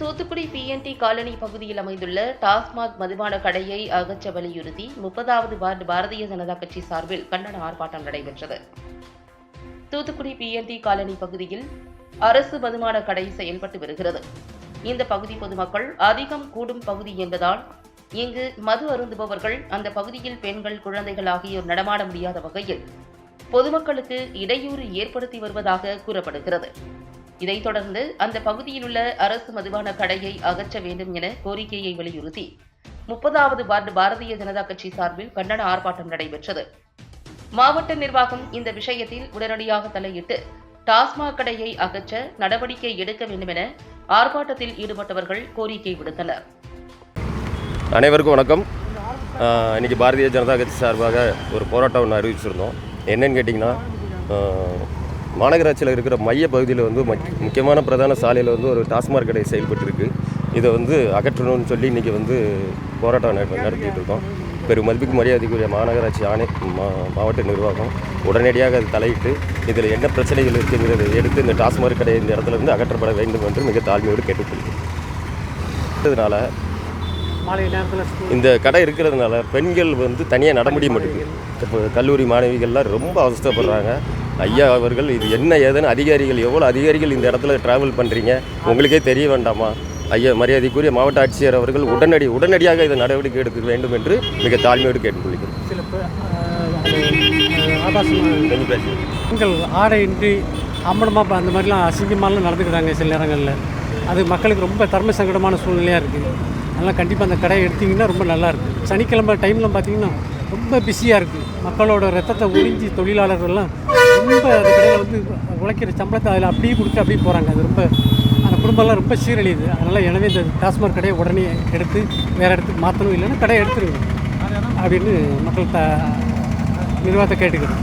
Thoothukudi BNT colony பகுதியில் அமைந்துள்ள டாஸ்மாக் மதுபான கடையை அகற்ற வலியுறுத்தி முப்பதாவது வார்டு பாரதிய ஜனதா கட்சி சார்பில் கண்டன ஆர்ப்பாட்டம் நடைபெற்றது. தூத்துக்குடி பிஎன்டி காலனி பகுதியில் அரசு மதுபான கடை செயல்பட்டு வருகிறது. இந்த பகுதி பொதுமக்கள் அதிகம் கூடும் பகுதி என்பதால் இங்கு மது அருந்துபவர்கள் அந்த பகுதியில் பெண்கள் குழந்தைகள் ஆகியோர் நடமாட முடியாத வகையில் பொதுமக்களுக்கு இடையூறு ஏற்படுத்தி வருவதாக கூறப்படுகிறது. இதைத் தொடர்ந்து அந்த பகுதியில் உள்ள அரசு மதுபான கடையை அகற்ற வேண்டும் என கோரிக்கையை வலியுறுத்தி முப்பதாவது வார்டு பாரதிய ஜனதா கட்சி சார்பில் கண்டன ஆர்ப்பாட்டம் நடைபெற்றது. மாவட்ட நிர்வாகம் இந்த விஷயத்தில் உடனடியாக தலையிட்டு டாஸ்மாக் கடையை அகற்ற நடவடிக்கை எடுக்க வேண்டும் என ஆர்ப்பாட்டத்தில் ஈடுபட்டவர்கள் கோரிக்கை விடுத்தனர். அனைவருக்கும் வணக்கம். ஆஹ் இன்னைக்கு பாரதிய ஜனதா கட்சி சார்பாக ஒரு போராட்டம் ஒன்று அறிவிச்சிருந்தோம். என்னன்னு கேட்டிங்கன்னா மாநகராட்சியில் இருக்கிற மைய பகுதியில் வந்து முக்- முக்கியமான பிரதான சாலையில் வந்து ஒரு டாஸ்மாக் கடை செயல்பட்டுருக்கு. இதை வந்து அகற்றணும்னு சொல்லி இன்றைக்கி வந்து போராட்டம் நட- நடத்திட்டு இருக்கோம். பெரும் மதிப்புக்கு மரியாதைக்குரிய மாநகராட்சி ஆணை மா- மாவட்ட நிர்வாகம் உடனடியாக அது தலையிட்டு இதில் என்ன பிரச்சனைகள் இருக்குங்கிறதை எடுத்து இந்த டாஸ்மாக் கடை இந்த இடத்துல இருந்து அகற்றப்பட வேண்டும் என்று மிக தாழ்மையோடு கேட்டுக்கொள்கிறேன். இந்த கடை இருக்கிறதுனால பெண்கள் வந்து தனியாக நட முடிய மாட்டேங்குது. இப்போ கல்லூரி மாணவிகள்லாம் ரொம்ப அவஸ்தைப்படுறாங்க. ஐயா அவர்கள் இது என்ன ஏதுன்னு அதிகாரிகள் எவ்வளோ அதிகாரிகள் இந்த இடத்துல ட்ராவல் பண்ணுறீங்க உங்களுக்கே தெரிய வேண்டாமா? ஐயா மரியாதைக்குரிய மாவட்ட ஆட்சியர் அவர்கள் உடனடி உடனடியாக இதை நடவடிக்கை எடுக்க வேண்டும் என்று மிக தாழ்மையோடு கேட்டுக்கொள்கிறேன். பெண்கள் ஆடையின்றி அம்மனமாக அந்த மாதிரிலாம் அசிங்கமாலாம் நடந்துக்கிறாங்க சில நேரங்களில். அது மக்களுக்கு ரொம்ப தர்ம சங்கடமான சூழ்நிலையாக இருக்குது அதனால் கண்டிப்பாக அந்த கடையை எடுத்திங்கன்னா ரொம்ப நல்லா இருக்குது சனிக்கிழமை டைமில் பார்த்தீங்கன்னா ரொம்ப பிஸியாக இருக்குது மக்களோட ரத்தத்தை உறிஞ்சி தொழிலாளர்கள்லாம் ரொம்ப அந்த கடையில் வந்து உழைக்கிற சம்பளத்தை அதில் அப்படியே கொடுத்து அப்படியே போகிறாங்க அது ரொம்ப அந்த குடும்பம்லாம் ரொம்ப சீரழியுது. அதனால் எனவே இந்த டாஸ்மாக் கடையை உடனே எடுத்து வேறு இடத்துக்கு மாற்றணும் இல்லைன்னா கடையை எடுத்துருங்க அப்படின்னு மக்கள் த நிர்வாகத்தை கேட்டுக்கிறோம்